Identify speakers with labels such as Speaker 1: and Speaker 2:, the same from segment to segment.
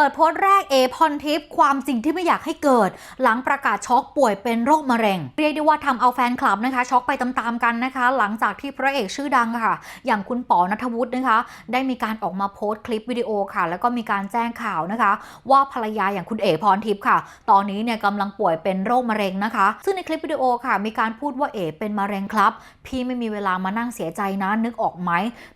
Speaker 1: ปิดโพสต์แรกเอพรทิพย์ความจริงที่ไม่อยากให้เกิด หลังประกาศช็อกป่วยเป็นโรคมะเร็ง เรียกได้ว่าทำเอาแฟนคลับนะคะ ช็อกไปตามๆกันนะคะ หลังจากที่พระเอกชื่อดังค่ะ อย่างคุณป๋อนัทวุฒินะคะ ได้มีการออกมาโพสต์คลิปวิดีโอค่ะ แล้วก็มีการแจ้งข่าวนะคะ ว่าภรรยาอย่างคุณเอพรทิพย์ค่ะ ตอนนี้เนี่ยกำลังป่วยเป็นโรคมะเร็งนะคะ ซึ่งในคลิปวิดีโอค่ะ มีการพูดว่าเอเป็นมะเร็งครับ พี่ไม่มีเวลามานั่งเสียใจนะนึกออกไหม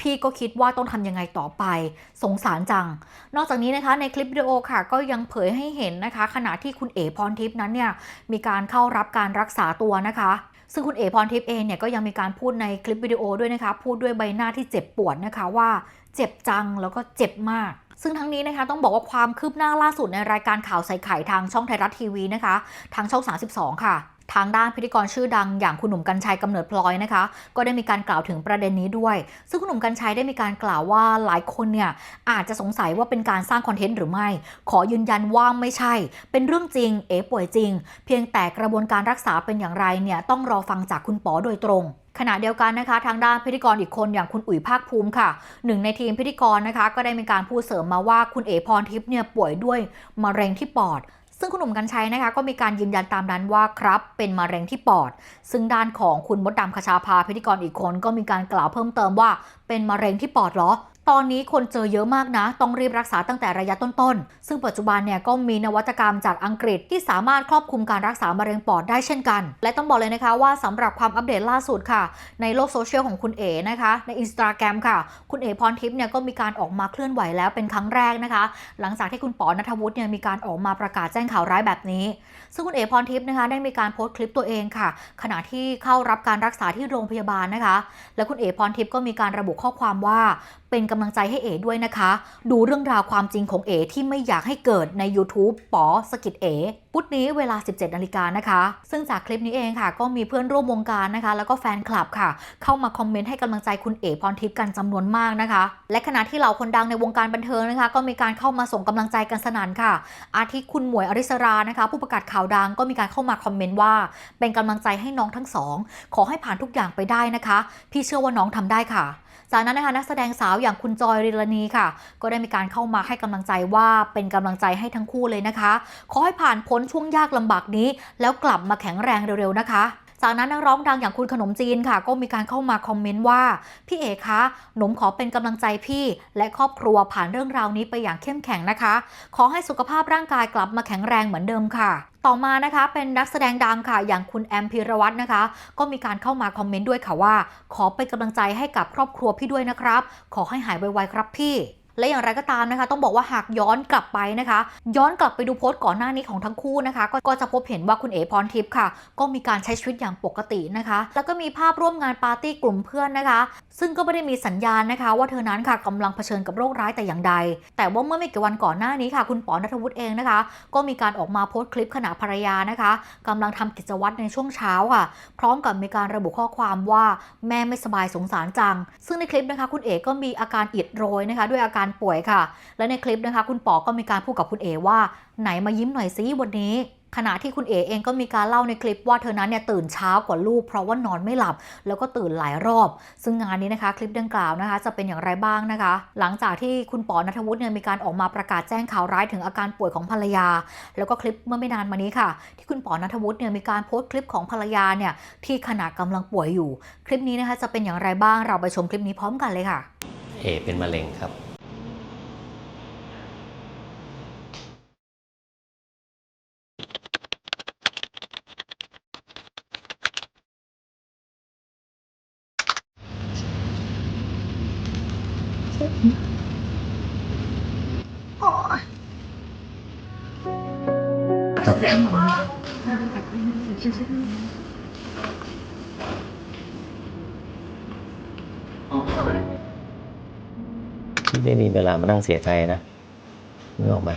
Speaker 1: พี่ก็คิดว่าต้องทำยังไงต่อไป สงสารจัง นอกจากนี้นะคะในคลิปวิดีโอค่ะก็ยังเผยให้เห็นนะคะ ขณะที่คุณเอ๋พรทิพย์นั้นเนี่ยมีการเข้ารับการรักษาตัวนะคะซึ่งคุณเอพรทิพย์เองเนี่ยก็ยังมีการพูดในคลิปวิดีโอด้วยนะคะ พูดด้วยใบหน้าที่เจ็บปวดนะคะว่าเจ็บจังแล้วก็เจ็บมาก ซึ่งทั้งนี้นะคะต้องบอกว่าความคืบหน้าล่าสุดในรายการข่าวใส่ไข่ทางช่องไทยรัฐทีวีนะคะ ทางช่อง 32 ค่ะ ทางด้านพิธีกรชื่อดังอย่างคุณหนุ่มกัญชัยกำเนิดพลอยนะคะ ก็ได้มีการกล่าวถึงประเด็นนี้ด้วย ซึ่งคุณหนุ่มกัญชัยได้มีการกล่าวว่าหลายคนเนี่ยอาจจะสงสัยว่าเป็นการสร้างคอนเทนต์หรือไม่ ขอยืนยันว่าไม่ใช่ เป็นเรื่องจริง เอ๋ป่วยจริง เพียงแต่กระบวนการรักษาเป็นอย่างไรเนี่ยต้องรอฟังจากคุณป๋อโดยตรงขณะเดียวกันนะคะ ทางด้านพิธีกรอีกคนอย่างคุณอุ๋ยภาคภูมิค่ะ หนึ่งในทีมพิธีกรนะคะ ก็ได้มีการพูดเสริมมาว่าคุณเอ๋พรทิพย์เนี่ยป่วยด้วยมะเร็งที่ปอด ซึ่งคุณหนุ่มกัญชัยนะคะก็มีการยืนยันตามนั้นว่าครับเป็นมะเร็งที่ปอด ซึ่งด้านของคุณมดดำคชาภาพิธีกรอีกคนก็มีการกล่าวเพิ่มเติมว่าเป็นมะเร็งที่ปอดเหรอ ตอนนี้คนเจอเยอะมากนะ ต้องรีบรักษาตั้งแต่ระยะต้นๆ ซึ่งปัจจุบันเนี่ยก็มีนวัตกรรมจากอังกฤษที่สามารถครอบคลุมการรักษามะเร็งปอดได้เช่นกัน และต้องบอกเลยนะคะว่าสำหรับความอัปเดตล่าสุดค่ะ ในโลกโซเชียลของคุณเอ๋นะคะในอินสตาแกรมค่ะ คุณเอ๋พรทิพย์เนี่ยก็มีการออกมาเคลื่อนไหวแล้วเป็นครั้งแรกนะคะ หลังจากที่คุณปอนัทวุฒิเนี่ยมีการออกมาประกาศแจ้งข่าวร้ายแบบนี้ ซึ่งคุณเอ๋พรทิพย์นะคะได้มีการโพสต์คลิปตัวเองค่ะ ขณะที่เข้ารับการรักษาที่โรงพยาบาลนะคะ และคุณเอ๋พรทิพย์ก็มีการระบุข้อความว่าเป็นกำำลังใจให้เอ๋ด้วยนะคะ ดูเรื่องราวความจริงของเอ๋ที่ไม่อยากให้เกิดใน YouTube ปอสกิดเอ๋พุธนี้เวลา 17นาฬิกานะคะ ซึ่งจากคลิปนี้เองค่ะ ก็มีเพื่อนร่วมวงการนะคะ แล้วก็แฟนคลับค่ะ เข้ามาคอมเมนต์ให้กำลังใจคุณเอ๋พรทิพย์กันจำนวนมากนะคะ และขณะที่เหล่าคนดังในวงการบันเทิงนะคะ ก็มีการเข้ามาส่งกำลังใจกันสนั่นค่ะ อาทิคุณหมวยอริสรานะคะ ผู้ประกาศข่าวดังก็มีการเข้ามาคอมเมนต์ว่า เป็นกำลังใจให้น้องทั้งสองขอให้ผ่านทุกอย่างไปได้นะคะ พี่เชื่อว่าน้องทำได้ค่ะ จากนั้นนะคะนักแสดงสาวอย่างคุณจอยริลานีค่ะ ก็ได้มีการเข้ามาให้กำลังใจว่าเป็นกำลังใจให้ทั้งคู่เลยนะคะ ขอให้ผ่านพ้นช่วงยากลำบากนี้ แล้วกลับมาแข็งแรงเร็วๆนะคะ จากนั้นนักร้องดังอย่างคุณขนมจีนค่ะ ก็มีการเข้ามาคอมเมนต์ว่า พี่เอคะหนมขอเป็นกำลังใจพี่ และครอบครัวผ่านเรื่องราวนี้ไปอย่างเข้มแข็งนะคะ ขอให้สุขภาพร่างกายกลับมาแข็งแรงเหมือนเดิมค่ะต่อมานะคะเป็นนักแสดงดังค่ะ อย่างคุณแอมพีรวัตรนะคะ ก็มีการเข้ามาคอมเมนต์ด้วยค่ะว่า ขอเป็นกำลังใจให้กับครอบครัวพี่ด้วยนะครับ ขอให้หายไวๆครับพี่ และอย่างไรก็ตามนะคะ ต้องบอกว่าหากย้อนกลับไปนะคะ ย้อนกลับไปดูโพสต์ก่อนหน้านี้ของทั้งคู่นะคะ ก็ก็จะพบเห็นว่าคุณเอพรทิพย์ค่ะ ก็มีการใช้ชีวิตอย่างปกตินะคะ แล้วก็มีภาพร่วมงานปาร์ตี้กลุ่มเพื่อนนะคะ ซึ่งก็ไม่ได้มีสัญญาณนะคะ ว่าเธอนั้นค่ะกำลังเผชิญกับโรคร้ายแต่อย่างใด แต่ว่าเมื่อไม่กี่วันก่อนหน้านี้ค่ะ คุณปอนัทวุฒิเองนะคะ ก็มีการออกมาโพสต์คลิปขณะภรรยานะคะกำลังทำกิจวัตรในช่วงเช้าค่ะ พร้อมกับมีการระบุข้อความว่าแม่ไม่สบายสงสารจัง ซึ่งในคลิปนะคะ คุณเอ๋ก็มีอาการอิดโรยนะคะ ด้วยอาการป่วยค่ะ และในคลิปนะคะ คุณปอก็มีการพูดกับคุณเอ๋ว่า ไหนมายิ้มหน่อยซิวันนี้ขณะที่คุณเอ๋เองก็มีการเล่าในคลิปว่าเธอนั้นเนี่ยตื่นเช้ากว่าลูกเพราะว่านอนไม่หลับ แล้วก็ตื่นหลายรอบ ซึ่งงานนี้นะคะคลิปดังกล่าวนะคะ จะเป็นอย่างไรบ้างนะคะ หลังจากที่คุณปอนัทวุฒิเนี่ยมีการออกมาประกาศแจ้งข่าวร้ายถึงอาการป่วยของภรรยา แล้วก็คลิปเมื่อไม่นานมานี้ค่ะ ที่คุณปอนัทวุฒิเนี่ยมีการโพสต์คลิปของภรรยาเนี่ยที่ขณะกำลังป่วยอยู่ คลิปนี้นะคะจะเป็นอย่างไรบ้างเราไปชมคลิปนี้พร้อมกันเลยค่ะ
Speaker 2: เอเป็นมะเร็งครับ พี่ไม่มีเวลามานั่งเสียใจนะนึกออกไหม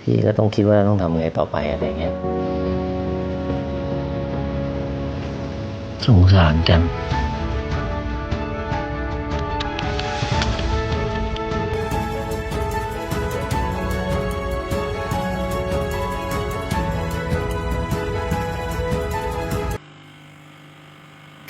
Speaker 2: พี่ก็ต้องคิดว่าต้องทำไงต่อไปอะไรเงี้ย สงสารจัง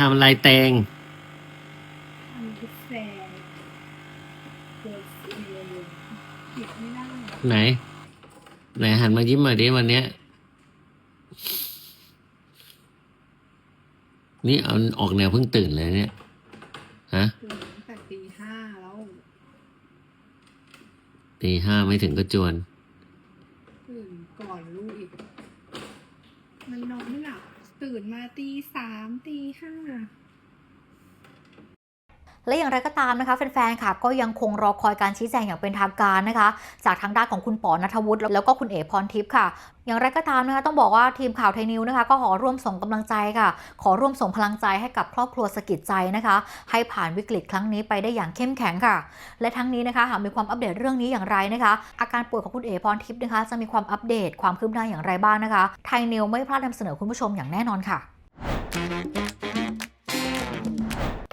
Speaker 2: ทำอะไรเตง
Speaker 3: ทำกาแฟเปิดเสียงหยิบไม่ได้ไหน ไหนหันมายิ้มมาดิวันเนี้ย นี่เอาออกแนวเพิ่งตื่นเลยเนี่ย ฮะ
Speaker 4: ตื่นตั้งแต่ตีห้าแล้ว
Speaker 3: ตีห้าไม่ถึงก็จวน
Speaker 4: ตื่นก่อนลูกอีก มันนอนไม่หลับ ตื่นมาตีสามตีห้า
Speaker 1: และอย่างไรก็ตามนะคะแฟนๆ ค่ะ ก็ยังคงรอคอยการชี้แจงอย่างเป็นทางการนะคะ จากทางด้านของคุณปอนัทวุฒิแล้วก็คุณเอ๋พรทิพย์ค่ะ อย่างไรก็ตามนะคะต้องบอกว่าทีมข่าวไทยนิวนะคะ ก็ขอร่วมส่งกำลังใจค่ะ ขอร่วมส่งพลังใจให้กับครอบครัวสกิจใจนะคะ ให้ผ่านวิกฤตครั้งนี้ไปได้อย่างเข้มแข็งค่ะ และทั้งนี้นะคะหากมีความอัปเดตเรื่องนี้อย่างไรนะคะ อาการป่วยของคุณเอ๋พรทิพย์นะคะ จะมีความอัปเดตความคืบหน้าอย่างไรบ้างนะคะ ไทยนิวไม่พลาดนำเสนอคุณผู้ชมอย่างแน่นอนค่ะ